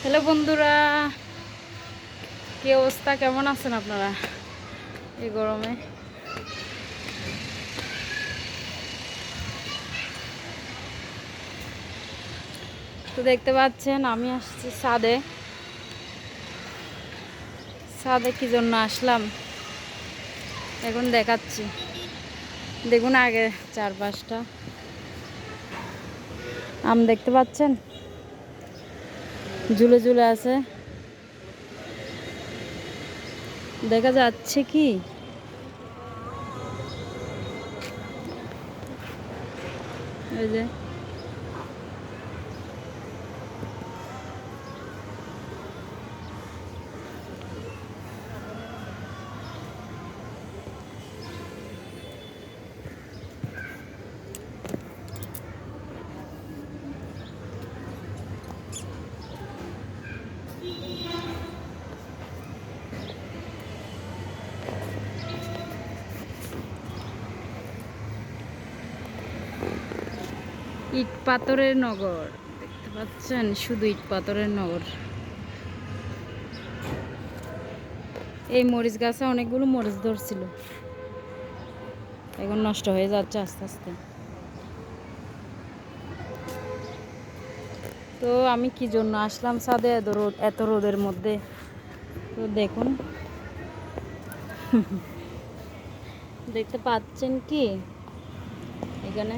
Hello বন্ধুরা, কি অবস্থা? কেমন আছেন আপনারা এই গরমে? তো দেখতে পাচ্ছেন, আমি আসছি সাদে। সাদে কি জন্য আসলাম? এখন দেখাচ্ছি। দেখুন আগে চার পাঁচটা আম দেখতে পাচ্ছেন? ঝুলে ঝুলে আছে। দেখা যাচ্ছে কি? এই যে ইট পাথরের নগর। দেখতে পাচ্ছেন, শুধু ইট পাথরের নগর। এই মরিচ গাছে অনেকগুলো মরিচ ধরছিল। এখন নষ্ট হয়ে যাচ্ছে আস্তে আস্তে। তো আমি কি জন্য আসলাম সাদে এত রোদ, এত রোদের মধ্যে? তো দেখুন। দেখতে পাচ্ছেন কি? এখানে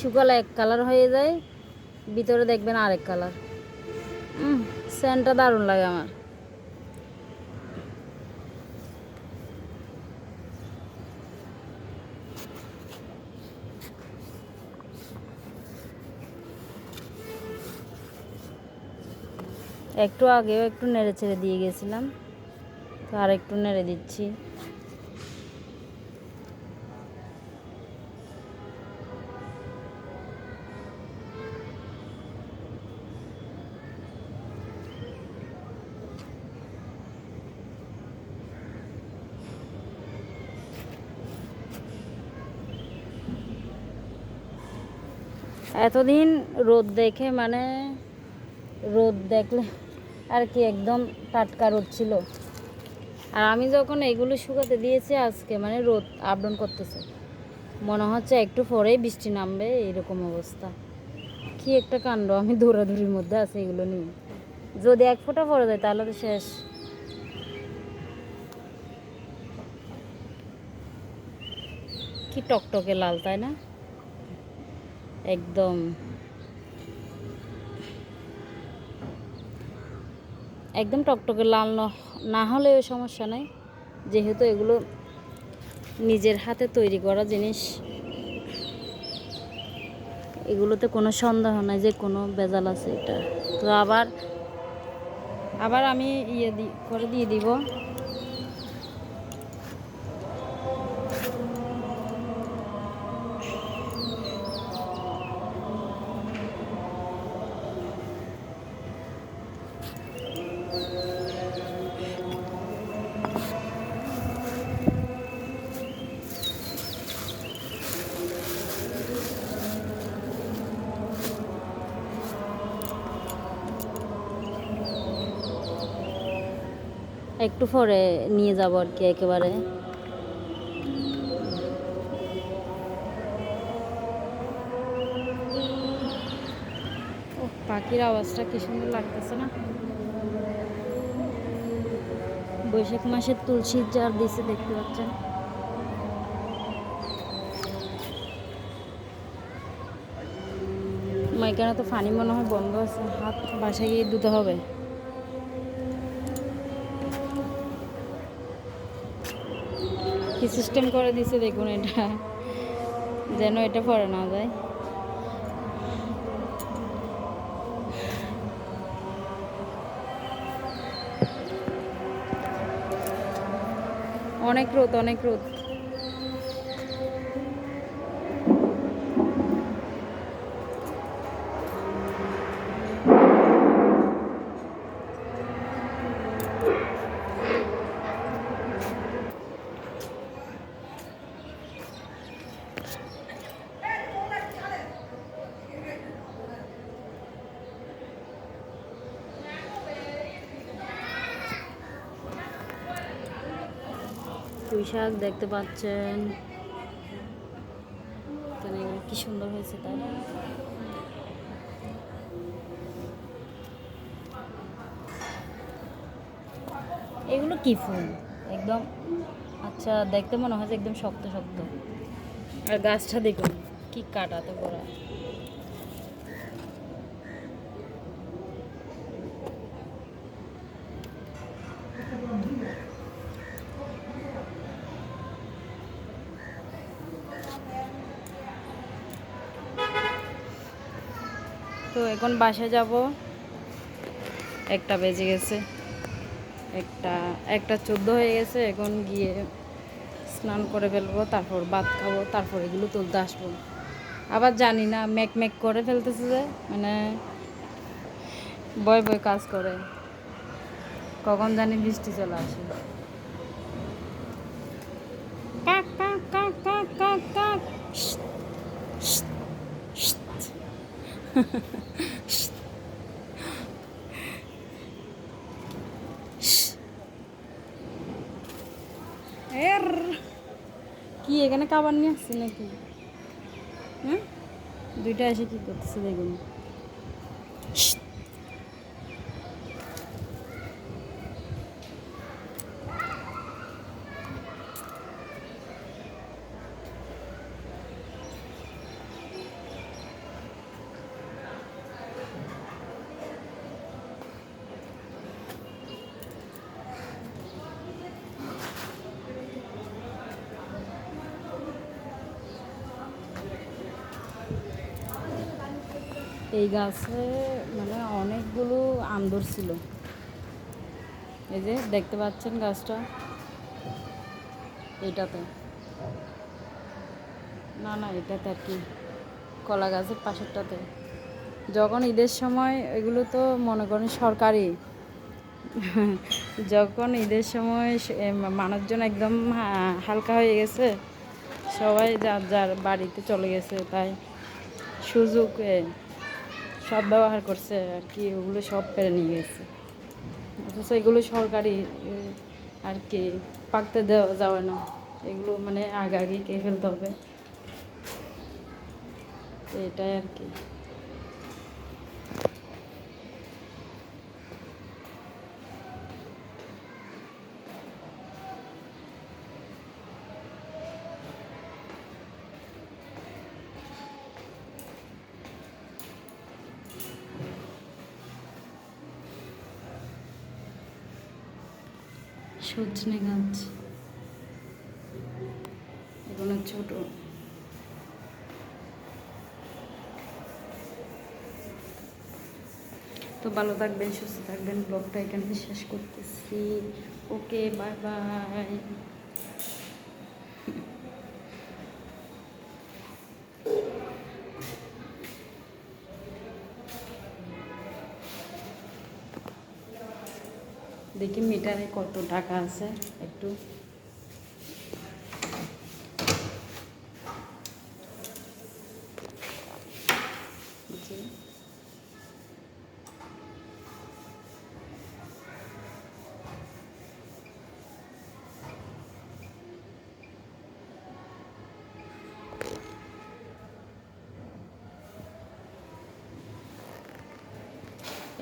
শুকালে এক কালার হয়ে যায়, ভিতরে দেখবেন আরেক কালার। সেন্টটা দারুণ লাগে আমার। একটু আগেও একটু নেড়ে ছেড়ে দিয়ে গেছিলাম, তো আর একটু নেড়ে দিচ্ছি। এতদিন রোদ দেখে মানে রোদ দেখলে আর কি একদম টাটকা রোদ ছিল। আর আমি যখন এগুলো শুকাতে দিয়েছি আজকে মানে রোদ আপডাউন করতেছে, মনে হচ্ছে একটু পরেই বৃষ্টি নামবে, এরকম অবস্থা। কি একটা কাণ্ড, আমি দৌড়াদৌড়ির মধ্যে আছে এগুলো নিয়ে। যদি এক ফোঁটা পড়ে যায়, তাহলে তো শেষ। কি টকটকে লাল, তাই না? একদম। একদম টকটকে লাল ন- না হলেও সমস্যা নাই। যেহেতু এগুলো নিজের হাতে তৈরি করা জিনিস, এগুলোতে কোনো সন্দেহ নাই যে কোনো বেজাল আছে এটা। তো আবার আবার আমি ইয়ে করে দিয়ে দিব। একটু পরে নিয়ে যাব আর কি একেবারে। পাখির আওয়াজটা কি সুন্দর লাগতেছে না? বৈশাখ মাসের তুলসীর জার দিছে দেখতে পাচ্ছেন। এখানে তো পানি মনে হয় বন্ধ আছে, হাত বাসায় গিয়ে ধুতে হবে। কি সিস্টেম করে দিছে দেখুন এটা। যেন এটা পরে না যায়। অনেক রোদ অনেক রোদ। পুঁই শাক দেখতে পাচ্ছেন। কি সুন্দর হয়েছে তাই এগুলো কি ফুল? একদম আচ্ছা দেখতে মনে হয় একদম শক্ত শক্ত। আর গাছটা দেখুন। কি কাটাতে পড়া তো এখন বাসায় যাব। একটা বেজে গেছে। একটা একটা চোদ্দ হয়ে গেছে। এখন গিয়ে স্নান করে ফেলব, তারপর ভাত খাব, তারপর এগুলো তুলতে আসব। আবার জানি না মেক মেক করে ফেলতেছে যে মানে বয় বয় কাজ করে। কখন জানি বৃষ্টি চলে আসে। কাক কাক কাক কাক কাক কাক। এর কি এখানে খাবার নিয়ে আসছে নাকি? হ্যাঁ? দুইটা এসে কি করতেছে দেখুন। এই গাছে মানে অনেকগুলো আম ধরছিল এই যে দেখতে পাচ্ছেন গাছটা? এইটাতে না না, এটাতে আর কি। কলা গাছের পাশেরটাতে। যখন ঈদের সময় এগুলো তো মনে করেন সরকারি। যখন ঈদের সময় মানুষজন একদম হালকা হয়ে গেছে, সবাই যার যার বাড়িতে চলে গেছে, তাই সুযোগ সব ব্যবহার করছে আর কি, ওগুলো সব পেরে নিয়ে গেছে। অথচ এগুলো সরকারি আর কি, পাকতে দেওয়া যাবে না। এগুলো মানে আগে আগে কে ফেলতে হবে। এটাই আর কি। সজনে গাছ এগুলো ছোট। তো ভালো থাকবেন, সুস্থ থাকবেন। ব্লগটা এখানে শেষ করতেছি। ওকে বাই বাই দেখি মিটারে কত টাকা আছে? একটু।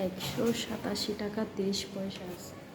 একশো সাতাশি টাকা তেইশ পয়সা আছে।